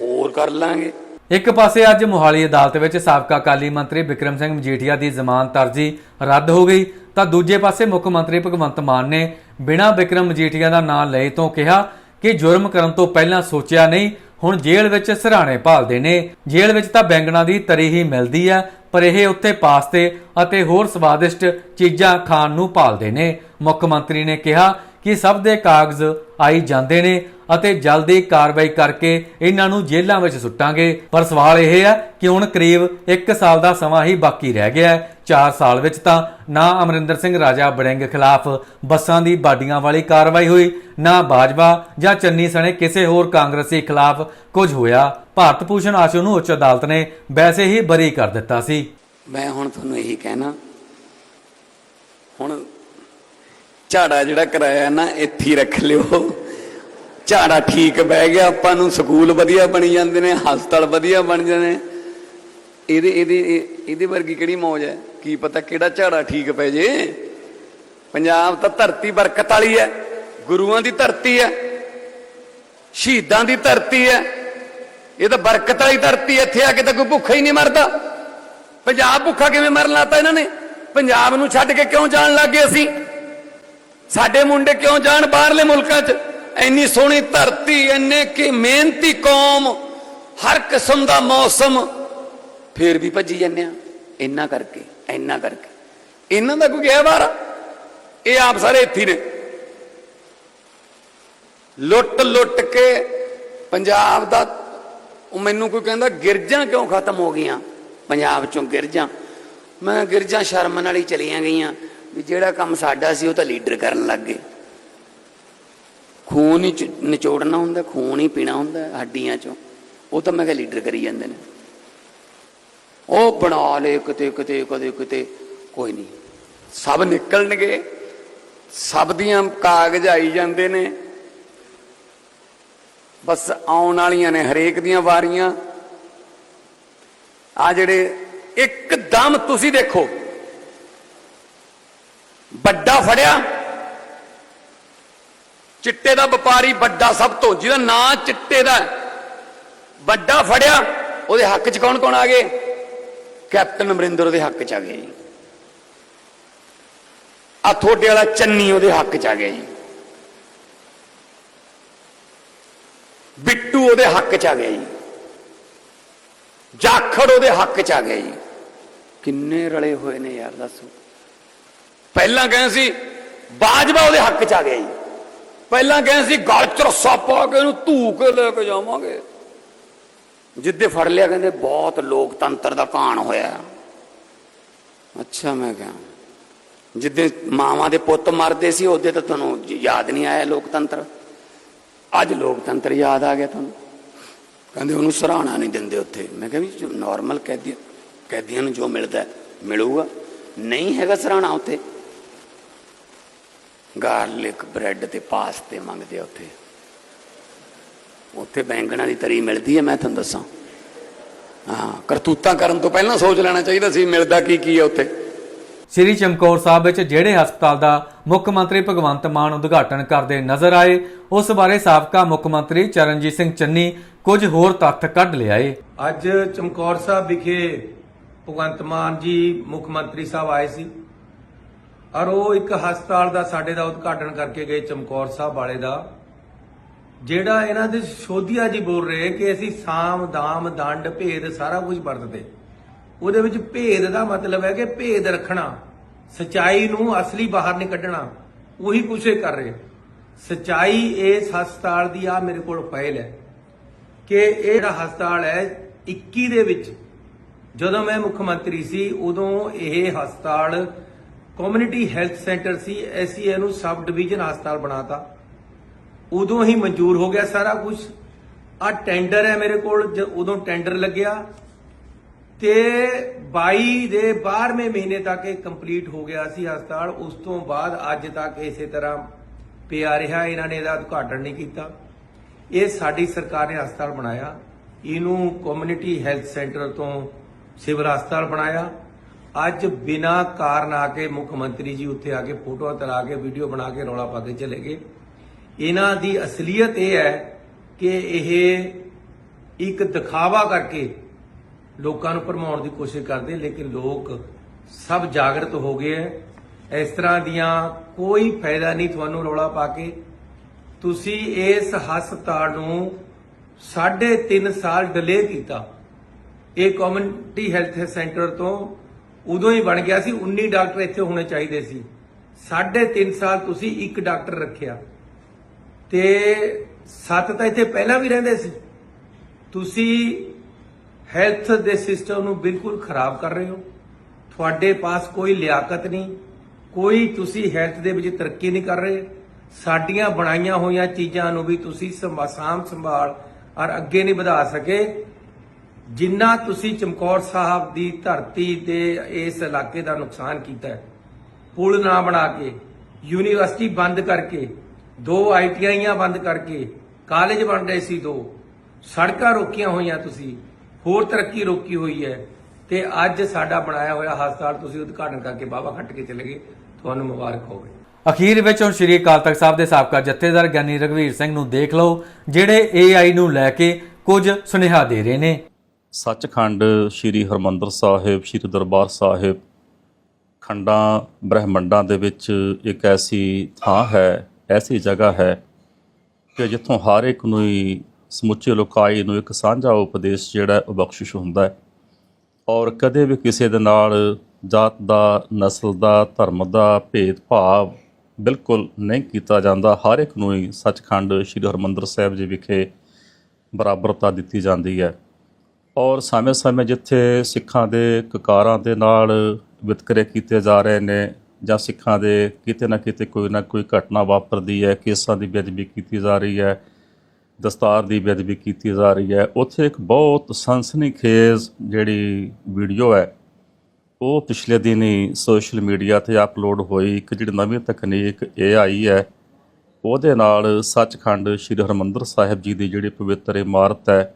ਹੋਰ ਕਰ ਲਾਂਗੇ। ਇੱਕ ਪਾਸੇ ਅੱਜ ਮੋਹਾਲੀ ਅਦਾਲਤ ਵਿੱਚ ਸਾਬਕਾ ਅਕਾਲੀ ਮੰਤਰੀ ਵਿਕਰਮ ਸਿੰਘ ਮਜੀਠੀਆ ਦੀ ਜ਼ਮਾਨਤ ਅਰਜ਼ੀ ਰੱਦ ਹੋ ਗਈ, ਤਾਂ ਦੂਜੇ ਪਾਸੇ ਮੁੱਖ ਮੰਤਰੀ ਭਗਵੰਤ ਮਾਨ ਨੇ ਬਿਨਾਂ ਵਿਕਰਮ ਮਜੀਠੀਆ ਦਾ ਨਾਂ ਲਏ ਤੋਂ ਕਿਹਾ ਕਿ ਜੁਰਮ ਕਰਨ ਤੋਂ ਪਹਿਲਾਂ ਸੋਚਿਆ ਨਹੀਂ ਹੁਣ ਜੇਲ੍ਹ ਵਿੱਚ ਸਰਾਣੇ ਭਾਲਦੇ ਨੇ। ਜੇਲ੍ਹ ਵਿੱਚ ਤਾਂ ਬੈਂਗਣਾ ਦੀ ਤਰੀ ਹੀ ਮਿਲਦੀ ਹੈ ਪਰ ਇਹ ਉੱਥੇ ਪਾਸਤੇ ਅਤੇ ਹੋਰ ਸਵਾਦਿਸ਼ਟ ਚੀਜ਼ਾਂ ਖਾਣ ਨੂੰ ਭਾਲਦੇ ਨੇ। ਮੁੱਖ ਮੰਤਰੀ ਨੇ ਕਿਹਾ ਕਿ ਸਭ ਦੇ ਕਾਗਜ਼ ਆਈ ਜਾਂਦੇ ਨੇ ਅਤੇ ਜਲਦੀ ਕਾਰਵਾਈ ਕਰਕੇ ਇਹਨਾਂ ਨੂੰ ਜੇਲ੍ਹਾਂ ਵਿੱਚ ਸੁੱਟਾਂਗੇ। ਪਰ ਸਵਾਲ ਇਹ ਹੈ ਕਿ ਹੁਣ ਕਰੀਬ 1 ਸਾਲ ਦਾ ਸਮਾਂ ਹੀ ਬਾਕੀ ਰਹਿ ਗਿਆ ਹੈ। 4 ਸਾਲ ਵਿੱਚ ਤਾਂ ਨਾ ਅਮਰਿੰਦਰ ਸਿੰਘ ਰਾਜਾ ਬੜਿੰਗ ਖਿਲਾਫ ਬੱਸਾਂ ਦੀ ਬਾਡੀਆਂ ਵਾਲੀ ਕਾਰਵਾਈ ਹੋਈ, ਨਾ ਬਾਜਵਾ ਜਾਂ ਚੰਨੀ ਸਣੇ ਕਿਸੇ ਹੋਰ ਕਾਂਗਰਸੀ ਖਿਲਾਫ ਕੁਝ ਹੋਇਆ। ਭਾਰਤ ਭੂਸ਼ਣ ਆਸ਼ੂ ਨੂੰ ਉੱਚ ਅਦਾਲਤ ਨੇ ਵੈਸੇ ਹੀ ਬਰੀ ਕਰ ਦਿੱਤਾ ਸੀ। ਮੈਂ ਹੁਣ ਤੁਹਾਨੂੰ ਇਹੀ ਕਹਿਣਾ, ਹੁਣ ਝਾੜਾ ਜਿਹੜਾ ਕਰਾਇਆ ਨਾ, ਇੱਥੇ ਰੱਖ ਲਿਓ। ਝਾੜਾ ਠੀਕ ਬਹਿ ਗਿਆ, ਆਪਾਂ ਨੂੰ ਸਕੂਲ ਵਧੀਆ ਬਣੀ ਜਾਂਦੇ ਨੇ, ਹਸਪਤਾਲ ਵਧੀਆ ਬਣ ਜਾਂਦੇ ਨੇ। ਇਹਦੇ ਇਹਦੇ, ਇਹ- ਇਹਦੇ ਵਰਗੀ ਕਿਹੜੀ ਮੌਜ ਹੈ? ਕੀ ਪਤਾ ਕਿਹੜਾ ਝਾੜਾ ਠੀਕ ਪੈ ਜੇ? ਪੰਜਾਬ ਤਾਂ ਧਰਤੀ ਬਰਕਤ ਵਾਲੀ ਹੈ, ਗੁਰੂਆਂ ਦੀ ਧਰਤੀ ਹੈ, ਸ਼ਹੀਦਾਂ ਦੀ ਧਰਤੀ ਹੈ। ਇਹ ਤਾਂ ਬਰਕਤ ਵਾਲੀ ਧਰਤੀ ਇੱਥੇ ਆ ਕੇ ਤਾਂ ਕੋਈ ਭੁੱਖਾ ਹੀ ਨਹੀਂ ਮਰਦਾ। ਪੰਜਾਬ ਭੁੱਖਾ ਕਿਵੇਂ ਮਰਨ ਲਾਤਾ ਇਹਨਾਂ ਨੇ? ਪੰਜਾਬ ਨੂੰ ਛੱਡ ਕੇ ਕਿਉਂ ਜਾਣ ਲੱਗੇ ਅਸੀਂ? ਸਾਡੇ ਮੁੰਡੇ ਕਿਉਂ ਜਾਣ ਬਾਹਰਲੇ ਮੁਲਕਾਂ 'ਚ? ਇੰਨੀ ਸੋਹਣੀ ਧਰਤੀ, ਇੰਨੇ ਕੀ ਮਿਹਨਤੀ ਕੌਮ, ਹਰ ਕਿਸਮ ਦਾ ਮੌਸਮ, ਫੇਰ ਵੀ ਭੱਜੀ ਜਾਂਦੇ ਆ ਇੰਨਾ ਕਰਕੇ ਇੰਨਾ ਕਰਕੇ। ਇਹਨਾਂ ਦਾ ਕੋਈ ਗਿਆ ਬਾਹਰ ਇਹ ਆਪ ਸਾਰੇ ਇੱਥੇ ਨੇ। ਲੁੱਟ ਲੁੱਟ ਕੇ ਪੰਜਾਬ ਦਾ, ਉਹ ਮੈਨੂੰ ਕੋਈ ਕਹਿੰਦਾ, ਗਿਰਜਾਂ ਕਿਉਂ ਖਤਮ ਹੋ ਗਈਆਂ? ਪੰਜਾਬ ਚੋਂ ਗਿਰਜਾਂ। ਮੈਂ ਗਿਰਜਾਂ ਸ਼ਰਮ ਨਾਲ ਹੀ ਚਲੀਆਂ ਗਈਆਂ। ਵੀ ਜਿਹੜਾ ਕੰਮ ਸਾਡਾ ਸੀ, ਉਹ ਤਾਂ ਲੀਡਰ ਕਰਨ ਲੱਗ ਗਏ। ਖੂਨ ਹੀ ਨਿਚੋੜਨਾ ਹੁੰਦਾ, ਖੂਨ ਹੀ ਪੀਣਾ ਹੁੰਦਾ, ਹੱਡੀਆਂ ਚੋਂ। ਉਹ ਤਾਂ ਮੈਂ ਕਿਹਾ ਲੀਡਰ ਕਰੀ ਜਾਂਦੇ ਨੇ। ਉਹ ਬਣਾ ਲੇ ਕਿਤੇ ਕਿਤੇ, ਕਦੇ ਕਿਤੇ, ਕੋਈ ਨਹੀਂ। ਸਭ ਨਿਕਲਣਗੇ। ਸਭ ਦੀਆਂ ਕਾਗਜ਼ ਆਈ ਜਾਂਦੇ ਨੇ। ਬਸ ਆਉਣ ਵਾਲੀਆਂ ਨੇ ਹਰੇਕ ਦੀਆਂ ਵਾਰੀਆਂ। ਆ ਜਿਹੜੇ ਇੱਕਦਮ ਤੁਸੀਂ ਦੇਖੋ। ਵੱਡਾ ਫੜਿਆ। ਚਿੱਟੇ ਦਾ ਵਪਾਰੀ ਵੱਡਾ ਸਭ ਤੋਂ, ਜਿਹਦਾ ਨਾਂ ਚਿੱਟੇ ਦਾ ਵੱਡਾ ਫੜਿਆ, ਉਹਦੇ ਹੱਕ 'ਚ ਕੌਣ ਕੌਣ ਆ ਗਏ? ਕੈਪਟਨ ਅਮਰਿੰਦਰ ਉਹਦੇ ਹੱਕ 'ਚ ਆ ਗਏ ਜੀ। ਆ ਥੋੜੇ ਵਾਲਾ ਚੰਨੀ ਉਹਦੇ ਹੱਕ 'ਚ ਆ ਗਿਆ ਜੀ। ਬਿੱਟੂ ਉਹਦੇ ਹੱਕ 'ਚ ਆ ਗਿਆ ਜੀ। ਜਾਖੜ ਉਹਦੇ ਹੱਕ 'ਚ ਆ ਗਿਆ ਜੀ। ਕਿੰਨੇ ਰਲੇ ਹੋਏ ਨੇ ਯਾਰ, ਦੱਸੋ। ਪਹਿਲਾਂ ਕਹਿੰਦੇ ਸੀ, ਬਾਜਵਾ ਉਹਦੇ ਹੱਕ 'ਚ ਆ ਗਿਆ ਜੀ। ਪਹਿਲਾਂ ਕਹੇ ਸੀ, ਗਲ 'ਚ ਰੱਸਾ ਪਾ ਕੇ ਇਹਨੂੰ ਧੂ ਕੇ ਲੈ ਕੇ ਜਾਵਾਂਗੇ। ਜਿੱਦੇ ਫੜ ਲਿਆ ਕਹਿੰਦੇ, ਬਹੁਤ ਲੋਕਤੰਤਰ ਦਾ ਕਾਣ ਹੋਇਆ। ਅੱਛਾ, ਮੈਂ ਕਿਹਾ, ਜਿੱਦੇ ਮਾਵਾਂ ਦੇ ਪੁੱਤ ਮਰਦੇ ਸੀ, ਉਹਦੇ ਤਾਂ ਤੁਹਾਨੂੰ ਯਾਦ ਨਹੀਂ ਆਇਆ ਲੋਕਤੰਤਰ? ਅੱਜ ਲੋਕਤੰਤਰ ਯਾਦ ਆ ਗਿਆ ਤੁਹਾਨੂੰ? ਕਹਿੰਦੇ, ਉਹਨੂੰ ਸਰਾਹਣਾ ਨਹੀਂ ਦਿੰਦੇ ਉੱਥੇ। ਮੈਂ ਕਿਹਾ ਵੀ ਨਾਰਮਲ ਕੈਦੀ, ਕੈਦੀਆਂ ਨੂੰ ਜੋ ਮਿਲਦਾ, ਮਿਲੂਗਾ। ਨਹੀਂ ਹੈਗਾ ਸਰਾਹਣਾ ਉੱਥੇ। ਗਾਰਲਿਕ ਬ੍ਰੈਡ ਤੇ ਪਾਸਤੇ ਮੰਗਦੇ ਆ ਉੱਥੇ। ਉੱਥੇ ਬੈਂਗਣਾ ਦੀ ਤਰੀ ਮਿਲਦੀ ਹੈ ਮੈਂ ਤੁਹਾਨੂੰ ਦੱਸਾਂ। ਹਾਂ ਕਰਤੂਤਾਂ ਕਰਨ ਤੋਂ ਪਹਿਲਾਂ ਸੋਚ ਲੈਣਾ ਚਾਹੀਦਾ ਸੀ ਮਿਲਦਾ ਕੀ ਕੀ ਹੈ ਉੱਥੇ। ਸ੍ਰੀ ਚਮਕੌਰ ਸਾਹਿਬ ਵਿੱਚ ਜਿਹੜੇ ਹਸਪਤਾਲ ਦਾ ਮੁੱਖ ਮੰਤਰੀ ਭਗਵੰਤ ਮਾਨ ਉਦਘਾਟਨ ਕਰਦੇ ਨਜ਼ਰ ਆਏ ਉਸ ਬਾਰੇ ਸਾਬਕਾ ਮੁੱਖ ਮੰਤਰੀ ਚਰਨਜੀਤ ਸਿੰਘ ਚੰਨੀ ਕੁਝ ਹੋਰ ਤੱਥ ਕੱਢ ਲਿਆਏ। ਅੱਜ ਚਮਕੌਰ ਸਾਹਿਬ ਵਿਖੇ ਭਗਵੰਤ ਮਾਨ ਜੀ ਮੁੱਖ ਮੰਤਰੀ ਸਾਹਿਬ ਆਏ ਸੀ। ਔਰ ਉਹ ਇੱਕ ਹਸਪਤਾਲ ਦਾ ਸਾਡੇ ਦਾ ਉਦਘਾਟਨ ਕਰਕੇ ਗਏ ਚਮਕੌਰ ਸਾਹਿਬ ਵਾਲੇ ਦਾ, ਜਿਹੜਾ ਇਹਨਾਂ ਦੇ ਸ਼ੋਧੀਆ ਜੀ ਬੋਲ ਰਹੇ ਕਿ ਅਸੀਂ ਸਾਮ, ਦਾਮ, ਦੰਡ, ਭੇਦ ਸਾਰਾ ਕੁਝ ਵਰਤਦੇ ਉਹਦੇ ਵਿੱਚ ਭੇਦ ਦਾ ਮਤਲਬ ਹੈ ਕਿ ਭੇਦ ਰੱਖਣਾ, ਸਚਾਈ ਨੂੰ ਅਸਲੀ ਬਾਹਰ ਨਹੀਂ ਕੱਢਣਾ, ਉਹੀ ਕੁਛ ਕਰ ਰਹੇ। ਸਚਾਈ ਇਸ ਹਸਪਤਾਲ ਦੀ ਆ ਮੇਰੇ ਕੋਲ ਫਾਈਲ ਹੈ ਕਿ ਇਹ ਜਿਹੜਾ ਹਸਪਤਾਲ ਹੈ 21 ਦੇ ਵਿੱਚ, ਜਦੋਂ ਮੈਂ ਮੁੱਖ ਮੰਤਰੀ ਸੀ, ਉਦੋਂ ਇਹ ਹਸਪਤਾਲ ਕਮਿਊਨਿਟੀ ਹੈਲਥ ਸੈਂਟਰ ਸੀ, ਅਸੀਂ ਇਹਨੂੰ ਸਬ ਡਿਵੀਜ਼ਨ ਹਸਪਤਾਲ ਬਣਾਤਾ। ਉਦੋਂ ਹੀ ਮਨਜ਼ੂਰ ਹੋ ਗਿਆ ਸਾਰਾ ਕੁਝ ਆ ਟੈਂਡਰ ਹੈ ਮੇਰੇ ਕੋਲ, ਜ- ਉਦੋਂ ਟੈਂਡਰ ਲੱਗਿਆ। ਤੇ 22 ਦੇ 12ਵੇਂ ਮਹੀਨੇ ਤੱਕ ਇਹ ਕੰਪਲੀਟ ਹੋ ਗਿਆ ਸੀ ਹਸਪਤਾਲ। ਉਸ ਤੋਂ ਬਾਅਦ ਅੱਜ ਤੱਕ ਇਸੇ ਤਰ੍ਹਾਂ ਪਿਆ ਰਿਹਾ, ਇਹਨਾਂ ਨੇ ਇਹਦਾ ਉਦਘਾਟਨ ਨਹੀਂ ਕੀਤਾ। ਇਹ ਸਾਡੀ ਸਰਕਾਰ ਨੇ ਹਸਪਤਾਲ ਬਣਾਇਆ। ਇਹਨੂੰ ਕਮਿਊਨਿਟੀ ਹੈਲਥ ਸੈਂਟਰ ਤੋਂ ਸਿਵਲ ਹਸਪਤਾਲ ਬਣਾਇਆ। ਅੱਜ ਬਿਨਾ ਕਾਰਨ ਆ ਕੇ ਮੁੱਖ ਮੰਤਰੀ ਜੀ ਉੱਥੇ ਆ ਕੇ ਫੋਟੋਆਂ ਤਰਾ ਕੇ, ਵੀਡੀਓ ਬਣਾ ਕੇ ਰੌਲਾ ਪਾ ਕੇ ਚਲੇ ਗਏ। ਇਹਨਾਂ ਦੀ ਅਸਲੀਅਤ ਇਹ ਹੈ ਕਿ ਇਹ ਇੱਕ ਦਿਖਾਵਾ ਕਰਕੇ ਲੋਕਾਂ ਨੂੰ ਭਰਮਾਉਣ ਦੀ ਕੋਸ਼ਿਸ਼ ਕਰਦੇ, ਲੇਕਿਨ ਲੋਕ ਸਭ ਜਾਗਰਤ ਹੋ ਗਏ ਹੈ। ਇਸ ਤਰ੍ਹਾਂ ਦੀਆਂ ਕੋਈ ਫਾਇਦਾ ਨਹੀਂ ਤੁਹਾਨੂੰ ਰੌਲਾ ਪਾ ਕੇ। ਤੁਸੀਂ ਇਸ ਹਸਪਤਾਲ ਨੂੰ 3.5 ਸਾਲ ਡਿਲੇ ਕੀਤਾ। ਇਹ ਕਮਿਊਨਿਟੀ ਹੈਲਥ ਸੈਂਟਰ ਤੋਂ ਉਦੋਂ ਹੀ ਬਣ ਗਿਆ ਸੀ 19 ਡਾਕਟਰ ਇੱਥੇ ਹੋਣੇ ਚਾਹੀਦੇ ਸੀ। 3.5 ਸਾਲ ਤੁਸੀਂ ਇੱਕ ਡਾਕਟਰ ਰੱਖਿਆ। ਤੇ ਸੱਤ ਤਾਂ ਇੱਥੇ ਪਹਿਲਾਂ ਵੀ ਰਹਿੰਦੇ ਸੀ। ਤੁਸੀਂ ਹੈਲਥ ਦੇ ਸਿਸਟਮ ਨੂੰ ਬਿਲਕੁਲ ਖਰਾਬ ਕਰ ਰਹੇ ਹੋ। ਤੁਹਾਡੇ ਪਾਸ ਕੋਈ ਲਿਆਕਤ ਨਹੀਂ। ਕੋਈ ਤੁਸੀਂ ਹੈਲਥ ਦੇ ਵਿੱਚ ਤਰੱਕੀ ਨਹੀਂ ਕਰ ਰਹੇ। ਸਾਡੀਆਂ ਬਣਾਈਆਂ ਹੋਈਆਂ ਚੀਜ਼ਾਂ ਨੂੰ ਵੀ ਤੁਸੀਂ ਸੰਭਾਲ ਸਾਂਭ ਸੰਭਾਲ ਔਰ ਅੱਗੇ ਨਹੀਂ ਵਧਾ ਸਕੇ। ਜਿੰਨਾ ਤੁਸੀਂ ਚਮਕੌਰ ਸਾਹਿਬ ਦੀ ਧਰਤੀ ਤੇ ਇਸ ਇਲਾਕੇ ਦਾ ਨੁਕਸਾਨ ਕੀਤਾ ਹੈ, ਪੁਲ ਨਾ ਬਣਾ ਕੇ, ਯੂਨੀਵਰਸਿਟੀ ਬੰਦ ਕਰਕੇ, ਦੋ ਆਈਟੀਆਈਆਂ ਬੰਦ ਕਰਕੇ, ਕਾਲਜ ਬਣ ਰਹੇ ਸੀ ਦੋ, ਸੜਕਾਂ ਰੋਕੀਆਂ ਹੋਈਆਂ ਤੁਸੀਂ, ਹੋਰ ਤਰੱਕੀ ਰੋਕੀ ਹੋਈ ਹੈ ਤੇ ਅੱਜ ਸਾਡਾ ਬਣਾਇਆ ਹੋਇਆ ਹਸਪਤਾਲ ਤੁਸੀਂ ਉਦਘਾਟਨ ਕਰਕੇ ਬਾਬਾ ਖੱਟ ਕੇ ਚਲੇ ਗਏ, ਤੁਹਾਨੂੰ ਮੁਬਾਰਕ ਹੋਵੇ। ਅਖੀਰ ਵਿੱਚ ਹੁਣ ਸ਼੍ਰੀ ਅਕਾਲ ਤਖਤ ਸਾਹਿਬ ਦੇ ਸਾਬਕਾ ਜਥੇਦਾਰ ਗਿਆਨੀ ਰਘਵੀਰ ਸਿੰਘ ਨੂੰ ਦੇਖ ਲਓ, ਜਿਹੜੇ AI ਨੂੰ ਲੈ ਕੇ ਕੁਝ ਸੁਨੇਹਾ ਦੇ ਰਹੇ ਨੇ। ਸੱਚਖੰਡ ਸ੍ਰੀ ਹਰਮੰਦਰ ਸਾਹਿਬ, ਸ੍ਰੀ ਦਰਬਾਰ ਸਾਹਿਬ, ਖੰਡਾਂ, ਬ੍ਰਹਿਮੰਡਾਂ ਦੇ ਵਿੱਚ ਇੱਕ ਐਸੀ ਥਾਂ ਹੈ, ਐਸੀ ਜਗ੍ਹਾ ਹੈ ਕਿ ਜਿੱਥੋਂ ਹਰ ਇੱਕ ਨੂੰ ਹੀ ਸਮੁੱਚੇ ਲੋਕਾਈ ਨੂੰ ਇੱਕ ਸਾਂਝਾ ਉਪਦੇਸ਼ ਜਿਹੜਾ ਉਹ ਬਖਸ਼ਿਸ਼ ਹੁੰਦਾ ਹੈ। ਔਰ ਕਦੇ ਵੀ ਕਿਸੇ ਦੇ ਨਾਲ ਜਾਤ ਦਾ, ਨਸਲ ਦਾ, ਧਰਮ ਦਾ ਭੇਦਭਾਵ ਬਿਲਕੁਲ ਨਹੀਂ ਕੀਤਾ ਜਾਂਦਾ। ਹਰ ਇੱਕ ਨੂੰ ਹੀ ਸੱਚਖੰਡ ਸ੍ਰੀ ਹਰਮੰਦਰ ਸਾਹਿਬ ਜੀ ਵਿਖੇ ਬਰਾਬਰਤਾ ਦਿੱਤੀ ਜਾਂਦੀ ਹੈ। ਔਰ ਸਮੇਂ-ਸਮੇਂ ਜਿੱਥੇ ਸਿੱਖਾਂ ਦੇ ਕਕਾਰਾਂ ਦੇ ਨਾਲ ਵਿਤਕਰੇ ਕੀਤੇ ਜਾ ਰਹੇ ਨੇ ਜਾਂ ਸਿੱਖਾਂ ਦੇ ਕਿਤੇ ਨਾ ਕਿਤੇ ਕੋਈ ਨਾ ਕੋਈ ਘਟਨਾ ਵਾਪਰਦੀ ਹੈ, ਕੇਸਾਂ ਦੀ ਬੇਅਦਬੀ ਕੀਤੀ ਜਾ ਰਹੀ ਹੈ, ਦਸਤਾਰ ਦੀ ਬੇਅਦਬੀ ਕੀਤੀ ਜਾ ਰਹੀ ਹੈ, ਉੱਥੇ ਇੱਕ ਬਹੁਤ ਸਨਸਨੀਖੇਜ਼ ਜਿਹੜੀ ਵੀਡੀਓ ਹੈ, ਉਹ ਪਿਛਲੇ ਦਿਨ ਹੀ ਸੋਸ਼ਲ ਮੀਡੀਆ ਤੇ ਅਪਲੋਡ ਹੋਈ। ਇੱਕ ਜਿਹੜੀ ਨਵੀਂ ਤਕਨੀਕ AI ਹੈ, ਉਹਦੇ ਨਾਲ ਸੱਚਖੰਡ ਸ੍ਰੀ ਹਰਮੰਦਰ ਸਾਹਿਬ ਜੀ ਦੀ ਜਿਹੜੀ ਪਵਿੱਤਰ ਇਮਾਰਤ ਹੈ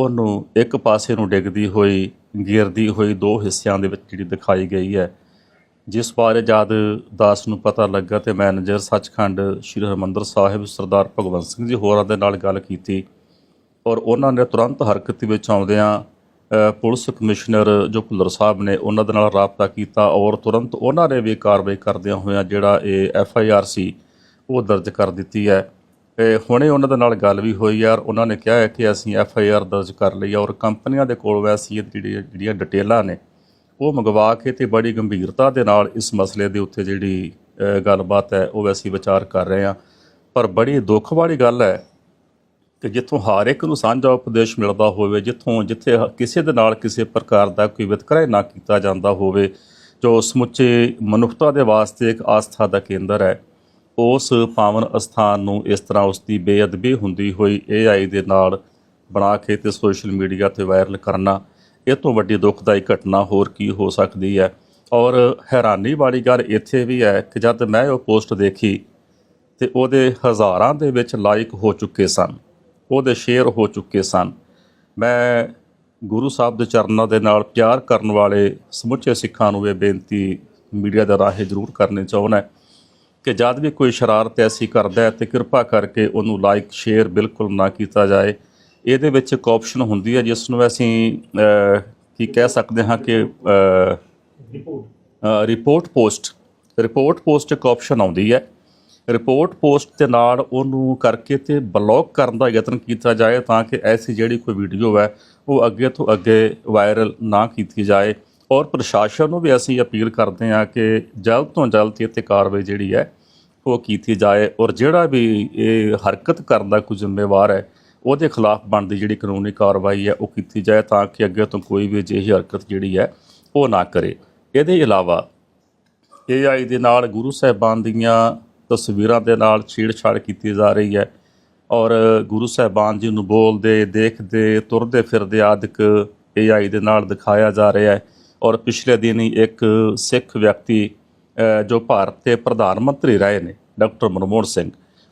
ਉਹਨੂੰ ਇੱਕ ਪਾਸੇ ਨੂੰ ਡਿੱਗਦੀ ਹੋਈ, ਗਿਰਦੀ ਹੋਈ ਦੋ ਹਿੱਸਿਆਂ ਦੇ ਵਿੱਚ ਜਿਹੜੀ ਦਿਖਾਈ ਗਈ ਹੈ। ਜਿਸ ਬਾਰੇ ਜਦ ਦਾਸ ਨੂੰ ਪਤਾ ਲੱਗਾ ਤੇ ਮੈਨੇਜਰ ਸੱਚਖੰਡ ਸ੍ਰੀ ਹਰਮੰਦਰ ਸਾਹਿਬ ਸਰਦਾਰ ਭਗਵੰਤ ਸਿੰਘ ਜੀ ਹੋਰਾਂ ਦੇ ਨਾਲ ਗੱਲ ਕੀਤੀ ਔਰ ਉਹਨਾਂ ਨੇ ਤੁਰੰਤ ਹਰਕਤ ਵਿੱਚ ਆਉਂਦਿਆਂ ਪੁਲਿਸ ਕਮਿਸ਼ਨਰ ਜੋ ਭੁੱਲਰ ਸਾਹਿਬ ਨੇ ਉਹਨਾਂ ਦੇ ਨਾਲ ਰਾਬਤਾ ਕੀਤਾ ਔਰ ਤੁਰੰਤ ਉਹਨਾਂ ਨੇ ਵੀ ਕਾਰਵਾਈ ਕਰਦਿਆਂ ਹੋਇਆਂ ਜਿਹੜਾ ਇਹ ਐਫ ਆਈ ਆਰ ਸੀ ਉਹ ਦਰਜ ਕਰ ਦਿੱਤੀ ਹੈ। ਹੁਣੇ ਉਹਨਾਂ ਦੇ ਨਾਲ ਗੱਲ ਵੀ ਹੋਈ ਯਾਰ, ਉਹਨਾਂ ਨੇ ਕਿਹਾ ਹੈ ਕਿ ਅਸੀਂ ਐਫ ਆਈ ਆਰ ਦਰਜ ਕਰ ਲਈ ਔਰ ਕੰਪਨੀਆਂ ਦੇ ਕੋਲ ਵੈਸੀ ਇਹ ਜਿਹੜੀ ਜਿਹੜੀਆਂ ਡਿਟੇਲਾਂ ਨੇ, ਉਹ ਮੰਗਵਾ ਕੇ ਤੇ ਬੜੀ ਗੰਭੀਰਤਾ ਦੇ ਨਾਲ ਇਸ ਮਸਲੇ ਦੇ ਉੱਤੇ ਜਿਹੜੀ ਗੱਲਬਾਤ ਹੈ, ਉਹ ਅਸੀਂ ਵਿਚਾਰ ਕਰ ਰਹੇ ਹਾਂ। ਪਰ ਬੜੀ ਦੁੱਖ ਵਾਲੀ ਗੱਲ ਹੈ ਕਿ ਜਿੱਥੋਂ ਹਰ ਇੱਕ ਨੂੰ ਸਾਂਝਾ ਉਪਦੇਸ਼ ਮਿਲਦਾ ਹੋਵੇ, ਜਿੱਥੋਂ ਜਿੱਥੇ ਕਿਸੇ ਦੇ ਨਾਲ ਕਿਸੇ ਪ੍ਰਕਾਰ ਦਾ ਕੋਈ ਵਿਤਕਰਾ ਨਾ ਕੀਤਾ ਜਾਂਦਾ ਹੋਵੇ, ਜੋ ਸਮੁੱਚੇ ਮਨੁੱਖਤਾ ਦੇ ਵਾਸਤੇ ਇੱਕ ਆਸਥਾ ਦਾ ਕੇਂਦਰ ਹੈ। ਉਸ ਪਾਵਨ ਅਸਥਾਨ ਨੂੰ ਇਸ ਤਰ੍ਹਾਂ ਉਸ ਦੀ ਬੇਅਦਬੀ ਹੁੰਦੀ ਹੋਈ AI ਦੇ ਨਾਲ ਬਣਾ ਕੇ ਤੇ ਸੋਸ਼ਲ ਮੀਡੀਆ ਤੇ ਵਾਇਰਲ ਕਰਨਾ, ਇਹ ਤੋਂ ਵੱਡੀ ਦੁਖਦਾਈ ਘਟਨਾ ਹੋਰ ਕੀ ਹੋ ਸਕਦੀ ਹੈ? ਔਰ ਹੈਰਾਨੀ ਵਾਲੀ ਗੱਲ ਇੱਥੇ ਵੀ ਹੈ ਕਿ ਜਦ ਮੈਂ ਉਹ ਪੋਸਟ ਦੇਖੀ ਤੇ ਉਹਦੇ ਹਜ਼ਾਰਾਂ ਦੇ ਵਿੱਚ ਲਾਈਕ ਹੋ ਚੁੱਕੇ ਸਨ, ਉਹਦੇ ਸ਼ੇਅਰ ਹੋ ਚੁੱਕੇ ਸਨ, ਮੈਂ ਗੁਰੂ ਸਾਹਿਬ ਦੇ ਚਰਨਾਂ ਦੇ ਨਾਲ ਪਿਆਰ ਕਰਨ ਵਾਲੇ ਸਮੁੱਚੇ ਸਿੱਖਾਂ ਨੂੰ ਇਹ ਬੇਨਤੀ ਮੀਡੀਆ ਦੇ ਰਾਹੀਂ ਜ਼ਰੂਰ ਕਰਨੀ ਚਾਹੁੰਦਾ ਕਿ ਜਦ ਵੀ ਕੋਈ ਸ਼ਰਾਰਤ ਐਸੀ ਕਰਦਾ ਹੈ ਤੇ ਕਿਰਪਾ ਕਰਕੇ ਉਹਨੂੰ ਲਾਈਕ ਸ਼ੇਅਰ ਬਿਲਕੁਲ ਨਾ ਕੀਤਾ ਜਾਏ। ਇਹਦੇ ਵਿੱਚ ਇੱਕ ਆਪਸ਼ਨ ਹੁੰਦੀ ਹੈ ਜਿਸ ਨੂੰ ਅਸੀਂ ਕੀ ਕਹਿ ਸਕਦੇ ਹਾਂ ਕਿ ਰਿਪੋਰਟ ਪੋਸਟ ਰਿਪੋਰਟ ਪੋਸਟ ਇੱਕ ਆਪਸ਼ਨ ਆਉਂਦੀ ਹੈ। ਰਿਪੋਰਟ ਪੋਸਟ ਦੇ ਨਾਲ ਉਹਨੂੰ ਕਰਕੇ ਤੇ ਬਲੌਕ ਕਰਨ ਦਾ ਯਤਨ ਕੀਤਾ ਜਾਏ ਤਾਂ ਕਿ ਐਸੀ ਜਿਹੜੀ ਕੋਈ ਵੀਡੀਓ ਹੈ ਉਹ ਅੱਗੇ ਤੋਂ ਅੱਗੇ ਵਾਇਰਲ ਨਾ ਕੀਤੀ ਜਾਏ। ਔਰ ਪ੍ਰਸ਼ਾਸਨ ਨੂੰ ਵੀ ਅਸੀਂ ਅਪੀਲ ਕਰਦੇ ਹਾਂ ਕਿ ਜਲਦ ਤੋਂ ਜਲਦ ਇਹ ਤੇ ਕਾਰਵਾਈ ਜਿਹੜੀ ਹੈ, ਉਹ ਕੀਤੀ ਜਾਏ ਔਰ ਜਿਹੜਾ ਵੀ ਇਹ ਹਰਕਤ ਕਰਨ ਦਾ ਕੋਈ ਜ਼ਿੰਮੇਵਾਰ ਹੈ, ਉਹਦੇ ਖਿਲਾਫ ਬਣਦੀ ਜਿਹੜੀ ਕਾਨੂੰਨੀ ਕਾਰਵਾਈ ਹੈ, ਉਹ ਕੀਤੀ ਜਾਏ ਤਾਂ ਕਿ ਅੱਗੇ ਤੋਂ ਕੋਈ ਵੀ ਅਜਿਹੀ ਹਰਕਤ ਜਿਹੜੀ ਹੈ, ਉਹ ਨਾ ਕਰੇ। ਇਹਦੇ ਇਲਾਵਾ AI ਦੇ ਨਾਲ ਗੁਰੂ ਸਾਹਿਬਾਨ ਦੀਆਂ ਤਸਵੀਰਾਂ ਦੇ ਨਾਲ ਛੇੜਛਾੜ ਕੀਤੀ ਜਾ ਰਹੀ ਹੈ ਔਰ ਗੁਰੂ ਸਾਹਿਬਾਨ ਜੀ ਨੂੰ ਬੋਲਦੇ, ਦੇਖਦੇ, ਤੁਰਦੇ ਫਿਰਦੇ ਆਦਿਕ AI ਦੇ ਨਾਲ ਦਿਖਾਇਆ ਜਾ ਰਿਹਾ ਹੈ। ਔਰ ਪਿਛਲੇ ਦਿਨ ਹੀ ਇੱਕ ਸਿੱਖ ਵਿਅਕਤੀ ਜੋ ਭਾਰਤ ਦੇ ਪ੍ਰਧਾਨ ਮੰਤਰੀ ਰਹੇ ਨੇ, ਡਾਕਟਰ ਮਨਮੋਹਨ ਸਿੰਘ,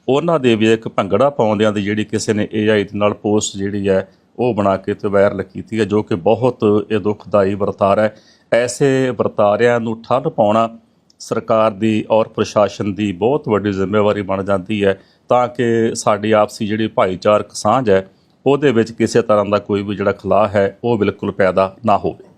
ਉਹਨਾਂ ਦੇ ਵੀ ਇੱਕ ਭੰਗੜਾ ਪਾਉਂਦਿਆਂ ਦੀ ਜਿਹੜੀ ਕਿਸੇ ਨੇ AI ਦੇ ਨਾਲ ਪੋਸਟ ਜਿਹੜੀ ਹੈ, ਉਹ ਬਣਾ ਕੇ ਤੇ ਵਾਇਰਲ ਕੀਤੀ ਹੈ, ਜੋ ਕਿ ਬਹੁਤ ਇਹ ਦੁਖਦਾਈ ਵਰਤਾਰਾ ਹੈ। ਐਸੇ ਵਰਤਾਰਿਆਂ ਨੂੰ ਠੱਲ ਪਾਉਣਾ ਸਰਕਾਰ ਦੀ ਔਰ ਪ੍ਰਸ਼ਾਸਨ ਦੀ ਬਹੁਤ ਵੱਡੀ ਜ਼ਿੰਮੇਵਾਰੀ ਬਣ ਜਾਂਦੀ ਹੈ, ਤਾਂ ਕਿ ਸਾਡੀ ਆਪਸੀ ਜਿਹੜੀ ਭਾਈਚਾਰਕ ਸਾਂਝ ਹੈ, ਉਹਦੇ ਵਿੱਚ ਕਿਸੇ ਤਰ੍ਹਾਂ ਦਾ ਕੋਈ ਵੀ ਜਿਹੜਾ ਖਲਾਅ ਹੈ, ਉਹ ਬਿਲਕੁਲ ਪੈਦਾ ਨਾ ਹੋਵੇ।